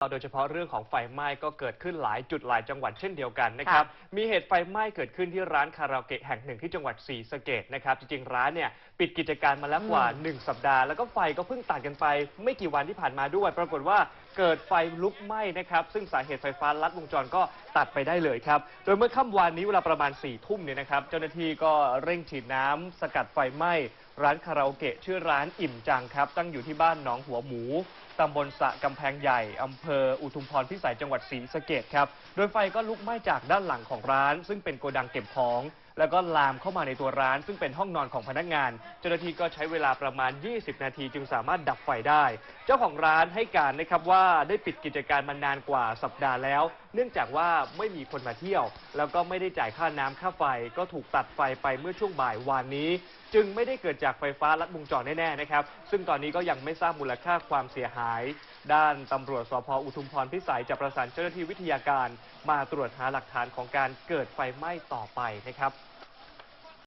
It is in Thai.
โดยเฉพาะเรื่องของไฟไหม้ก็เกิดขึ้นหลายจุดหลายจังหวัดเช่นเดียวกันนะครับ มีเหตุไฟไหม้เกิดขึ้นที่ร้านคาราโอเกะแห่งหนึ่งที่จังหวัดศรีสะเกดนะครับ จริงๆ ร้านเนี่ยปิดกิจการมาแล้วกว่าอืม1สัปดาห์ แล้วก็ไฟก็เพิ่งตัดกันไป ไม่กี่วันที่ผ่านมาด้วย ปรากฏว่าเกิดไฟลุกไหม้นะครับ ซึ่งสาเหตุไฟฟ้าลัดวงจรก็ตัดไปได้เลยครับ โดยเมื่อค่ำวานนี้เวลาประมาณ4ี่ทุ่มเนี่ยนะครับ เจ้าหน้าที่ก็เร่งฉีดน้ำสกัดไฟไหม้ ร้านคาราโอเกะชื่อร้านอิ่มจังครับ ตั้งอยู่ที่บ้านหนองหัวหมู ตำบลสะกำแพงใหญ่ อำเภออุทุมพรพิสัยจังหวัดศรีสะเกดครับ โดยไฟก็ลุกไหม้จากด้านหลังของร้าน ซึ่งเป็นโกดังเก็บของแล้วก็ลามเข้ามาในตัวร้าน ซึ่งเป็นห้องนอนของพนักงาน เจ้าหน้าที่ก็ใช้เวลาประมาณ 20 นาทีจึงสามารถดับไฟได้ เจ้าของร้านให้การนะครับว่าได้ปิดกิจการมานานกว่าสัปดาห์แล้ว เนื่องจากว่าไม่มีคนมาเที่ยว แล้วก็ไม่ได้จ่ายค่าน้ำค่าไฟ ก็ถูกตัดไฟไปเมื่อช่วงบ่ายวานนี้ จึงไม่ได้เกิดจากไฟฟ้าลัดวงจรแน่ๆนะครับ ซึ่งตอนนี้ก็ยังไม่ทราบมูลค่าความเสียหาย ด้านตำรวจสพอุทุมพรพิสัยจะประสานเจ้าหน้าที่วิทยาการ มาตรวจหาหลักฐานของการเกิดไฟไหม้ต่อไปนะครับ